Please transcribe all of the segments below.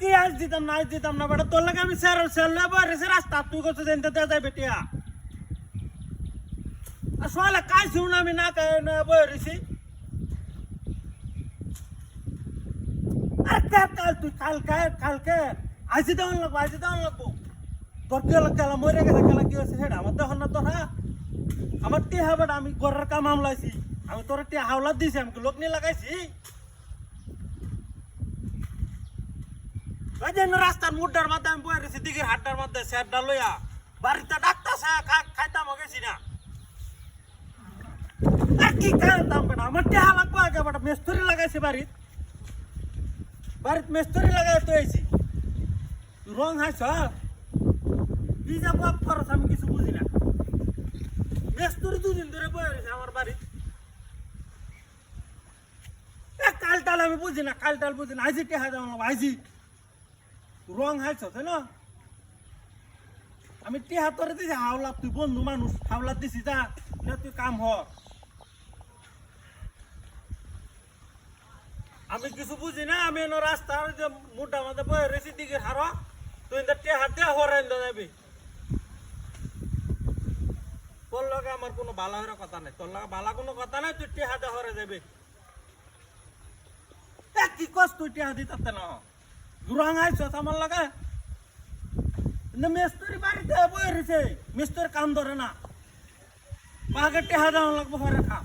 কি আজ দিতাম, না আজ দিতাম না, বেটা, তোর লাগে আমি স্যার স্যার লেবো রেসে রাস্তা। তুই করছিস এনতে দেওয়া যায় বেটিয়া। আর সোয়ালে কাজ শুন আমি না বই রেছি আর কাল তুই কালকে কালকে আজি দেওয়ান লাগবো আজি দেওয়ান লাগবো তোর কি হলো খেলা মরে গেছে খেলা কি হয়েছে? সেটা আমার তখন না তোর হ্যাঁ? আমার টি হাবাটা আমি ঘরের কাম আমলাইছি আমি তোর টি হাওলা দিছি, আমি লোক নিয়ে লাগাইছি? ওই যে রাস্তার মুড্ডার মধ্যে আমি বয়ে রয়েছি, দিঘির হাটটার মধ্যে স্যারটা লইয়া। বাড়িতে ডাক্তার খাইতাম গেছি না। আর কি খাইতাম বেটা? আমার টেহা লাগবো আগে বেটা, মেস্তরি লাগাইছে বাড়িত। বাড়িত মেস্তরি লাগাই তো আইছি। রং হাইছ কি যাব খরচ আমি কিছু বুঝি না। মেস্তরি দুদিন ধরে বয়ে রয়েছে আমার বাড়িত। এ কাল টাল আমি বুঝি না কাল টাল বুঝি না। আইজি টেহা দেওয়া আইজি। রং হাইছ, তাই না? আমি টেহা তোরে দিছি হাওলা তুই বন্ধু মানুষ হাওলা দিছি যা তুই কাম হ। আমি কিছু বুঝি না, আমি এনো রাস্তার যে মোটা মাথা বয়ে রেসি দিকে হারো তুই ইন্দা টেহা দেয়া হরাই যাবি তোর লগে আমার কোনো বালা হওয়ার কথা নাই তোর লগে বালা কোনো কথা নাই, তুই টেহা দেয়া হরে যাবি। কি কস তুই টেহা দিতে না আমার লাগে না মিস্ত্রি বাড়িতে বই রয়েছে। মিস্ত্রি কাম ধরে না। মাকে টেহা দেওয়া লাগবো ঘরে খা।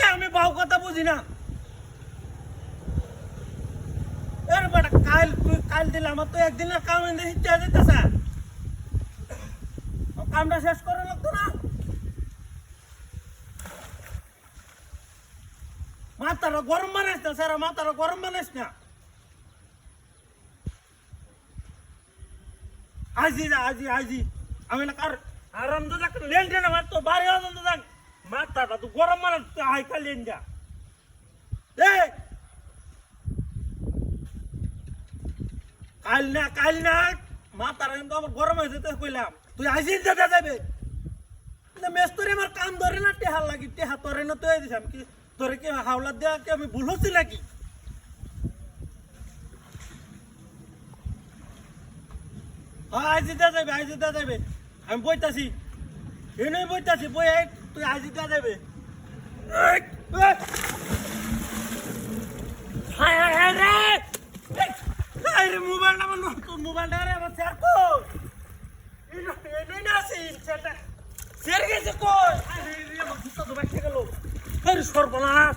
এ, আমি বাউ কথা বুঝি না। এর বেটা, কাল তুই কাল দিলে আমার তো একদিনের কাম এনে দিতে দিতেছে। কামটা শেষ করে লাগতো না। মাথাটা গরম বানাইস স্যার, মাথাটা গরম বানাইস না। আজি যা আজি আজি। আমি না আরাম তো যাক না তো আনন্দ যাক তো গরম মানে হাই কা লেন যা এ! কাল না কাল না, মাথাটা কিন্তু আমার গরম হয়েছে, তো কইলাম। তুই আজি যেতে যাবে। না, মেস্তরি আমার কাম ধরে না টেহা লাগি, টেহা তোরে না, তো দিছাম কি তোরে কি হাওলা দেওয়া কি আমি ভুল হচ্ছি নাকি? আজ দিতে যাবে, আজ দিতে যাবে। আমি বইতাছি। এনেই বইতাছি, বই তুই আজ দিতে যাবে। হায় হায় হায় মোবাইলটা আমার নতুন মোবাইলটা রে, আমার স্যার কো এনেই না গেছে কই? আরে আমার জুতা তো বাইকে গেল। আরে সর্বনাশ।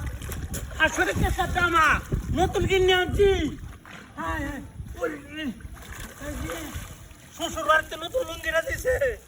আসলে কে স্যারটা আমার নতুন কিনে আনছি। হায় হায়। শ্বশুর বাড়িতে নতুন লুঙ্গিরা দিছে